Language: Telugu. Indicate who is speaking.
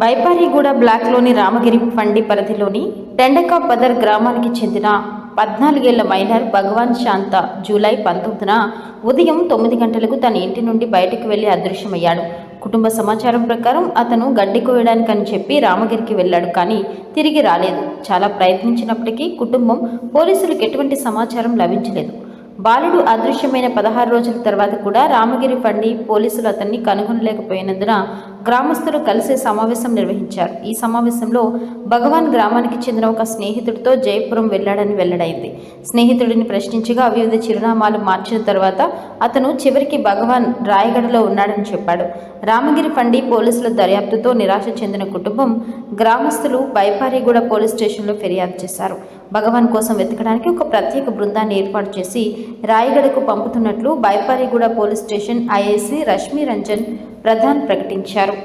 Speaker 1: బైపారిగూడ బ్లాక్లోని రామగిరి ఫండి పరిధిలోని టెండకా బదర్ గ్రామానికి చెందిన పద్నాలుగేళ్ళ మైనర్ భగవాన్ శాంత జూలై పంతొమ్మిదిన ఉదయం తొమ్మిది గంటలకు తన ఇంటి నుండి బయటకు వెళ్ళి అదృశ్యమయ్యాడు. కుటుంబ సమాచారం ప్రకారం అతను గడ్డి కోయడానికని చెప్పి రామగిరికి వెళ్ళాడు కానీ తిరిగి రాలేదు. చాలా ప్రయత్నించినప్పటికీ కుటుంబం పోలీసులకు ఎటువంటి సమాచారం లభించలేదు. బాలుడు అదృశ్యమైన పదహారు రోజుల తర్వాత కూడా రామగిరి ఫండి పోలీసులు అతన్ని కనుగొనలేకపోయినందున గ్రామస్తులు కలిసి సమావేశం నిర్వహించారు. ఈ సమావేశంలో భగవాన్ గ్రామానికి చెందిన ఒక స్నేహితుడితో జయపురం వెళ్ళాడని వెల్లడైంది. స్నేహితుడిని ప్రశ్నించగా వివిధ చిరునామాలు మార్చిన తర్వాత అతను చివరికి భగవాన్ రాయగడలో ఉన్నాడని చెప్పాడు. రామగిరి ఫండి పోలీసుల దర్యాప్తుతో నిరాశ చెందిన కుటుంబం గ్రామస్తులు బైపారిగూడ పోలీస్ స్టేషన్లో ఫిర్యాదు చేశారు. భగవాన్ కోసం వెతకడానికి ఒక ప్రత్యేక బృందాన్ని ఏర్పాటు చేసి రాయగడకు పంపుతున్నట్లు Baipariguda police station IAC Rashmi Ranjan Pradhan ప్రకటించారు.